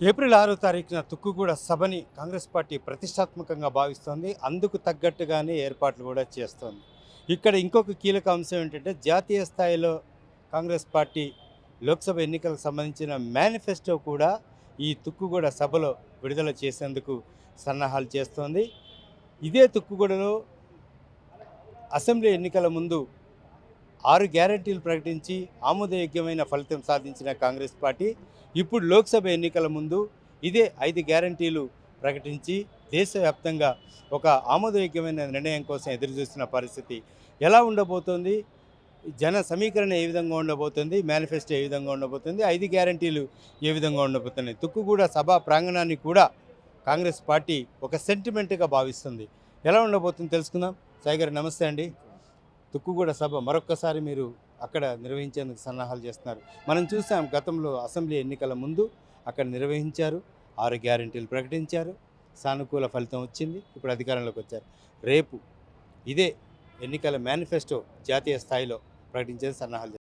April ఆరో తారీఖున తుక్కుగూడ సభని కాంగ్రెస్ పార్టీ ప్రతిష్టాత్మకంగా భావిస్తోంది. అందుకు తగ్గట్టుగానే ఏర్పాట్లు కూడా చేస్తోంది. ఇక్కడ ఇంకొక కీలక అంశం ఏంటంటే జాతీయ స్థాయిలో కాంగ్రెస్ పార్టీ లోక్సభ ఎన్నికలకు సంబంధించిన మేనిఫెస్టో కూడా ఈ తుక్కుగూడ సభలో విడుదల చేసేందుకు సన్నాహాలు చేస్తోంది. ఇదే తుక్కుగూడలో అసెంబ్లీ ఎన్నికల ముందు ఆరు గ్యారంటీలు ప్రకటించి ఆమోదయోగ్యమైన ఫలితం సాధించిన కాంగ్రెస్ పార్టీ ఇప్పుడు లోక్సభ ఎన్నికల ముందు ఇదే ఐదు గ్యారంటీలు ప్రకటించి దేశవ్యాప్తంగా ఒక ఆమోదయోగ్యమైన నిర్ణయం కోసం ఎదురుచూస్తున్న పరిస్థితి ఎలా ఉండబోతోంది? జన సమీకరణ ఏ విధంగా ఉండబోతుంది? మేనిఫెస్టో ఏ విధంగా ఉండబోతుంది? ఐదు గ్యారంటీలు ఏ విధంగా ఉండబోతున్నాయి? తుక్కుగూడ సభా ప్రాంగణాన్ని కూడా కాంగ్రెస్ పార్టీ ఒక సెంటిమెంట్గా భావిస్తుంది. ఎలా ఉండబోతుంది తెలుసుకుందాం. సాయి గారు నమస్తే అండి. తుక్కుగూడ సభ మరొక్కసారి మీరు అక్కడ నిర్వహించేందుకు సన్నాహాలు చేస్తున్నారు. మనం చూసాం గతంలో అసెంబ్లీ ఎన్నికల ముందు అక్కడ నిర్వహించారు. ఆరు గ్యారెంటీలు ప్రకటించారు. సానుకూల ఫలితం వచ్చింది. ఇప్పుడు అధికారంలోకి వచ్చారు. రేపు ఇదే ఎన్నికల మేనిఫెస్టో జాతీయ స్థాయిలో ప్రకటించేది సన్నాహాలు